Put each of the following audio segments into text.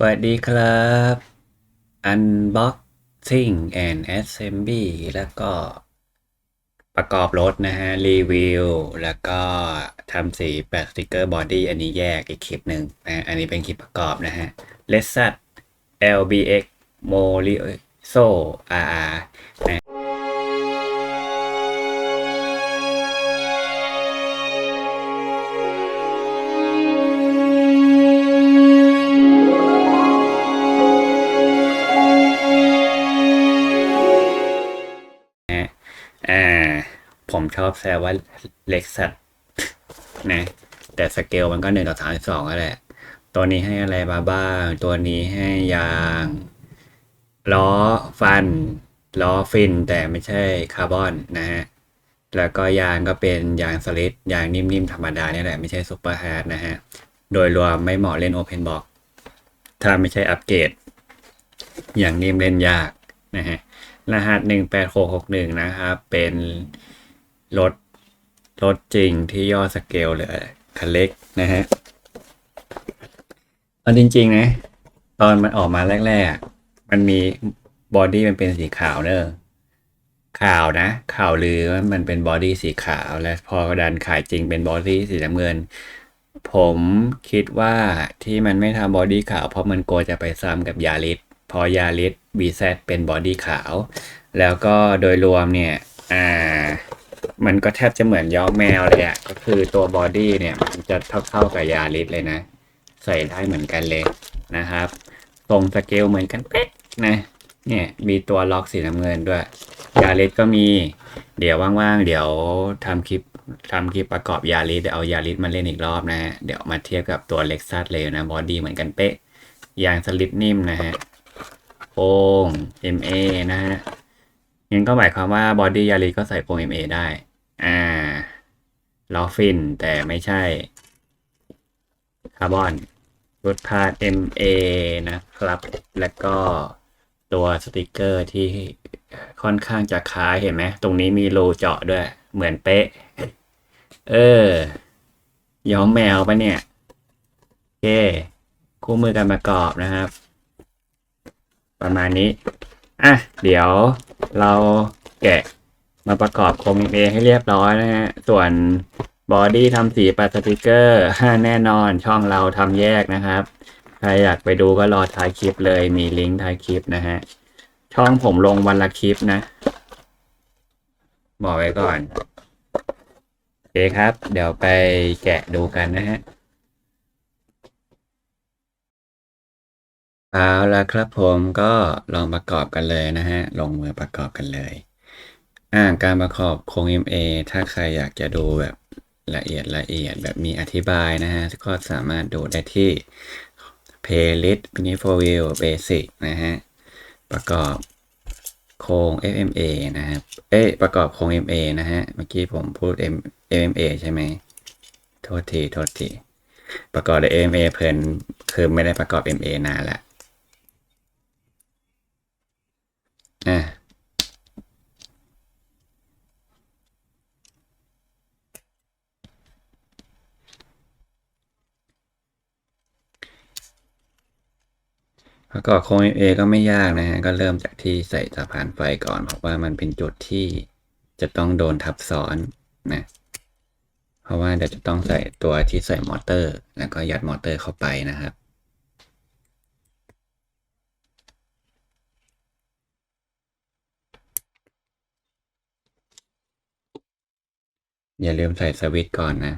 สวัสดีครับ Unboxing and Assembly แล้วก็ประกอบรถนะฮะ รีวิว แล้วก็ทำสีแปะสติกเกอร์บอดี้อันนี้แยกอีกคลิปหนึ่งนะอันนี้เป็นคลิปประกอบนะฮะ l e s s a t LBX m o r i s o RR นะ ชอบแซวว่าเล็กสัตว์นะ แต่สเกลมันก็หนึ่งต่อสามสองก็แหละ ตัวนี้ให้อะไรมาบ้าง ตัวนี้ให้ยางล้อฟัน ล้อฟินแต่ไม่ใช่คาร์บอนนะฮะ แล้วก็ยางก็เป็นยางสลิดยางนิ่มๆธรรมดาเนี่ยแหละ ไม่ใช่ซุปเปอร์ฮาร์ดนะฮะ โดยรวมไม่เหมาะเล่นโอเพนบ็อกถ้าไม่ใช่อัปเกรดอย่างนิ่มเล่นยากนะฮะรหัสหนึ่งแปดหกหกหนึ่งนะครับ เป็น รถรถจริงที่ย่อสเกลเหลือคันเล็กนะฮะเอาจริง ๆ นะ ตอนมันออกมาแรกๆมันมีบอดี้มันเป็นสีขาวเนอะข่าวนะ ข่าวลือว่ามันเป็นบอดี้สีขาวและพอดันขายจริงเป็นบอดี้สีน้ำเงิน ผมคิดว่าที่มันไม่ทำบอดี้ขาวเพราะมันกลัวจะไปซ้ำกับยาริสพอยาริส BZ เป็นบอดี้ขาว แล้วก็โดยรวมเนี่ย อ่า มันก็แทบจะเหมือนย้อมแมวเลยอะก็คือตัวบอดี้เนี่ย มันจะเท่าๆกับยาริสเลยนะ ใส่ได้เหมือนกันเลยนะครับตรงสเกลเหมือนกันเป๊ะนะ เนี่ยมีตัวล็อกสีน้ำเงินด้วย ยาริสก็มี เดี๋ยวว่างๆ เดี๋ยวทำคลิปทำคลิปประกอบยาริสเดี๋ยวเอายาริสมาเล่นอีกรอบนะฮะเดี๋ยวมาเทียบกับตัวเล็กซัสเลยนะบอดี้เหมือนกันเป๊ะยางสลิดนิ่มนะฮะโป่ง MA นะฮะ งั้นก็หมายความว่าบอดี้ยาริก็ใส่โป่ง MA ได้ อ่าล้อฟิน แต่ไม่ใช่คาร์บอนรุดพาด MA นะครับ แล้วก็ตัวสติกเกอร์ที่ค่อนข้างจะคล้ายเห็นไหม ตรงนี้มีรูเจาะด้วย เหมือนเป๊ะ เออ ย้อมแมวปะเนี่ย โอเค คู่มือการประกอบนะครับ ประมาณนี้ อะ เดี๋ยวเราแกะมาประกอบโครงเอให้เรียบร้อยนะฮะ ส่วนบอดี้ทำสีปัดสติกเกอร์แน่นอนช่องเราทำแยกนะครับ ใครอยากไปดูก็รอท้ายคลิปเลยมีลิงก์ท้ายคลิปนะฮะ ช่องผมลงวันละคลิปนะ บอกไว้ก่อนโอเคครับ เดี๋ยวไปแกะดูกันนะฮะ เอาละครับผมก็ลองประกอบกันเลยนะฮะ ลงมือประกอบกันเลย อ่าการประกอบโครง MA ถ้าใครอยากจะดูแบบละเอียดละเอียดแบบมีอธิบายนะฮะ ก็สามารถดูได้ที่ playlist m i n i f o r View Basic นะฮะ ประกอบโครง FMA นะครับ เอ้ยประกอบโครง MA นะฮะ เมื่อกี้ผมพูด M MMA ใช่ไหมโทษทีโทษทีประกอบ MA เพลินคือไม่ได้ประกอบ MA นานละ อะ ประกอบโครง A ก็ไม่ยากนะฮะ ก็เริ่มจากที่ใส่สะพานไฟก่อน เพราะว่ามันเป็นจุดที่จะต้องโดนทับซ้อนนะ เพราะว่าเดี๋ยวจะต้องใส่ตัวที่ใส่มอเตอร์ แล้วก็ยัดมอเตอร์เข้าไปนะครับอย่าลืมใส่สวิตช์ก่อนนะ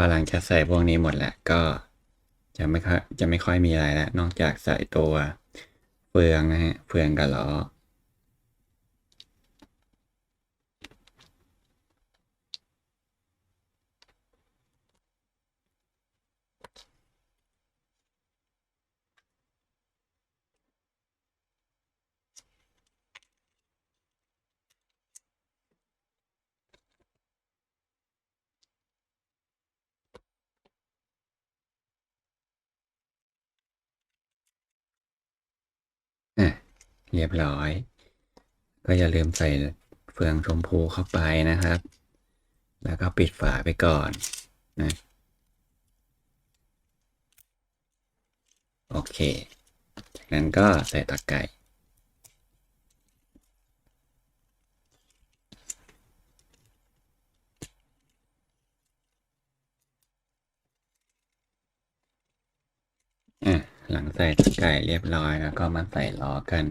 อหลังจากใส่พวกนี้หมดแล้วก็จะไม่ค่อยจะไม่ค่อยมีอะไรแล้วนอกจากใส่ตัวเฟืองนะฮะเฟืองกับล้อ เรียบร้อย ก็อย่าลืมใส่เฟืองชมพูเข้าไปนะครับ แล้วก็ปิดฝาไปก่อนนะโอเค จากนั้นก็ใส่ตะไคร้ะ หลังใส่ตะไก่เรียบร้อยแล้วก็มาใส่ล้อกัน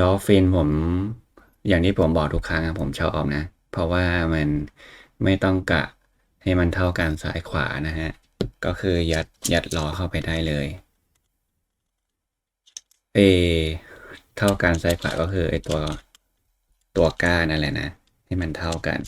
ล้อฟินผมอย่างที่ผมบอกทุกครั้งผมชอบนะ เพราะว่ามันไม่ต้องกะให้มันเท่ากันซ้ายขวานะฮะ ก็คือยัดยัดล้อเข้าไปได้เลย เอ เท่ากันซ้ายขวาก็คือไอตัวตัวก้านนั่นแหละนะ ให้มันเท่ากัน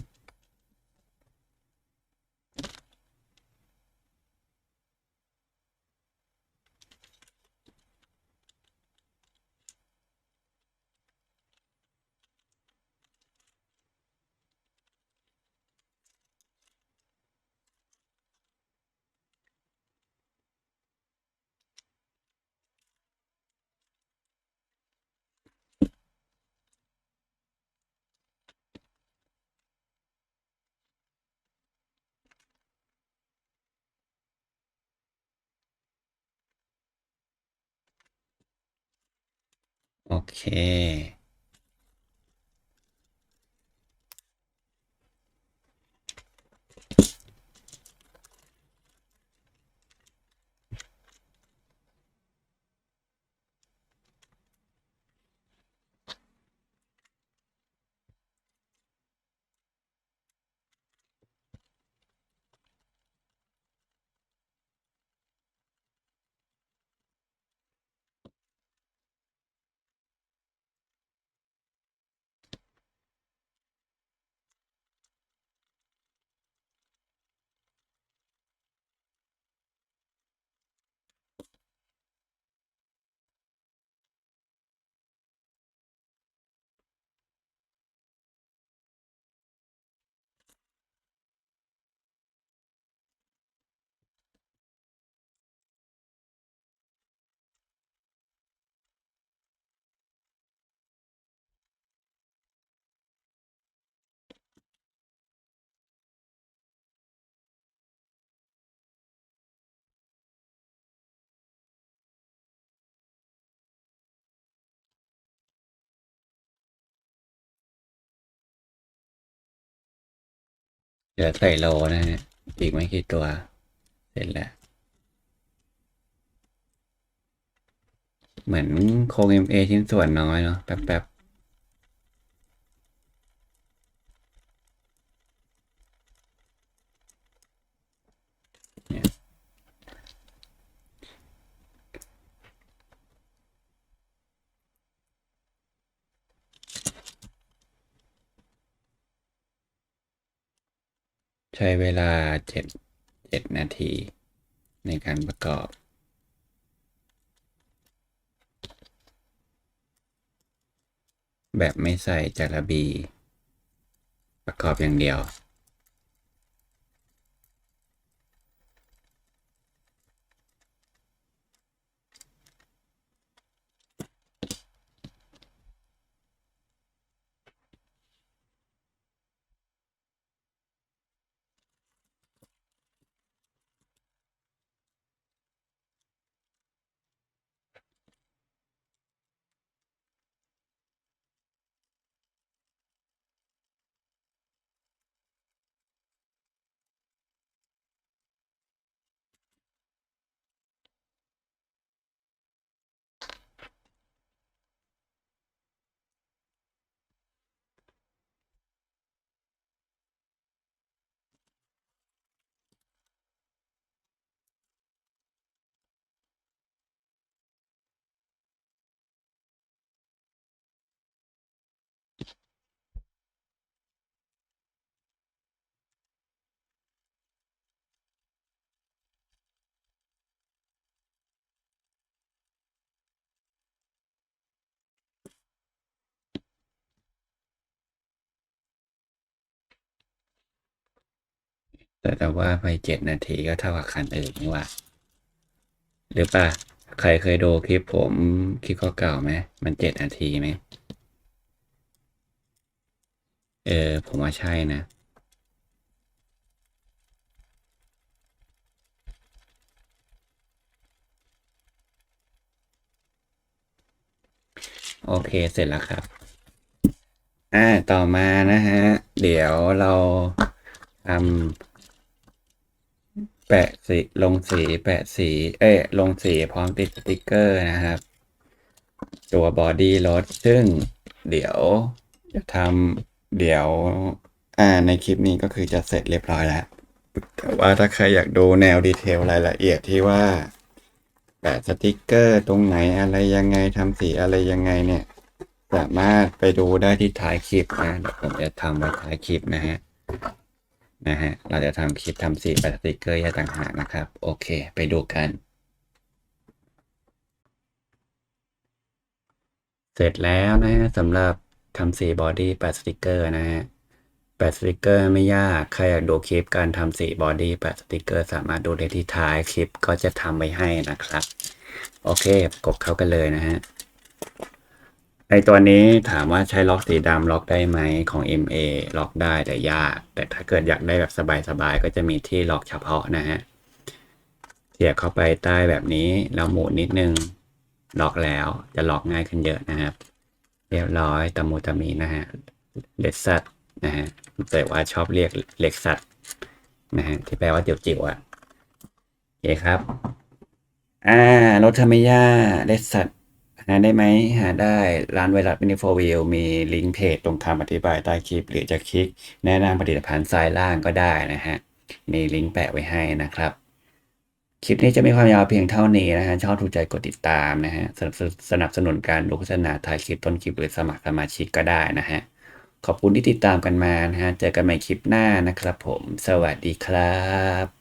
โอเค เดี๋ยวใส่โลนะฮะอีกไม่กี่ตัว เสร็จแล้ว เหมือนโครง MA ชิ้นส่วนน้อยเนาะแป๊บๆ ใช้เวลาเจ็ดเจ็ดนาที ในการประกอบ แบบไม่ใส่จาระบี ประกอบอย่างเดียว แต่แต่ว่าไปเจ็ดนาทีก็เท่ากับคันอื่นนี่ว่าหรือป่ะใครเคยดูคลิปผมคลิปเก่าๆไหมมันเจ็ดนาทีไหมเออ ผมว่าใช่นะ โอเคเสร็จแล้วครับ อ่า ต่อมานะฮะ เดี๋ยวเราทำ แปะสีลงสีแปะสี เอ้ยลงสีพร้อมติดสติกเกอร์นะครับ ตัวบอดี้รถซึ่งเดี๋ยวจะทำเดี๋ยวอ่าในคลิปนี้ก็คือจะเสร็จเรียบร้อยแล้ว แต่ว่าถ้าใครอยากดูแนวดีเทลรายละเอียดที่ว่า แปะสติกเกอร์ตรงไหนอะไรยังไงทำสีอะไรยังไงเนี่ย สามารถไปดูได้ที่ท้ายคลิปนะเดี๋ยวผมจะทำไว้ท้ายคลิปนะฮะ นะฮะ เราจะทำคลิปทำสีแปะสติกเกอร์แยกต่างหากนะครับ โอเค ไปดูกัน เสร็จแล้วนะฮะสำหรับทำสีบอดี้แปะสติกเกอร์นะฮะแปะสติกเกอร์ไม่ยาก ใครอยากดูคลิปการทำสีบอดี้แปะสติกเกอร์สามารถดูได้ที่ท้ายคลิปก็จะทำไว้ให้นะครับ โอเค กดเข้ากันเลยนะฮะ ในตัวนี้ถามว่าใช้ล็อกสีดำล็อกได้ไหมของ MA ล็อกได้แต่ยาก แต่ถ้าเกิดอยากได้แบบสบายๆ ก็จะมีที่ล็อกเฉพาะนะฮะเสียบเข้าไปใต้แบบนี้แล้วหมุนนิดนึงล็อกแล้วจะล็อกง่ายขึ้นเยอะนะครับ เรียบร้อยตะมูตะมีนะฮะเลสซัตนะฮะแต่ว่าชอบเรียกเล็กซัตนะฮะที่แปลว่าจิ๋วๆอะโอเคครับ อ่ารถธรรมยาเลสซัต หาได้ไหมหาได้ร้านไวรัสมินิโฟวิลมีลิงก์เพจตรงคำอธิบายใต้คลิป หรือจะคลิกแนะนำผลิตภัณฑ์ซ้ายล่างก็ได้นะฮะ มีลิงก์แปะไว้ให้นะครับ คลิปนี้จะมีความยาวเพียงเท่านี้นะฮะ ชอบถูกใจกดติดตามนะฮะ สนับสสนับสนุนการดูโฆษณาถ่ายคลิปต้นคลิปหรือสมัครสมาชิกก็ได้นะฮะ ขอบคุณที่ติดตามกันมานะฮะ เจอกันใหม่คลิปหน้านะครับผม สวัสดีครับ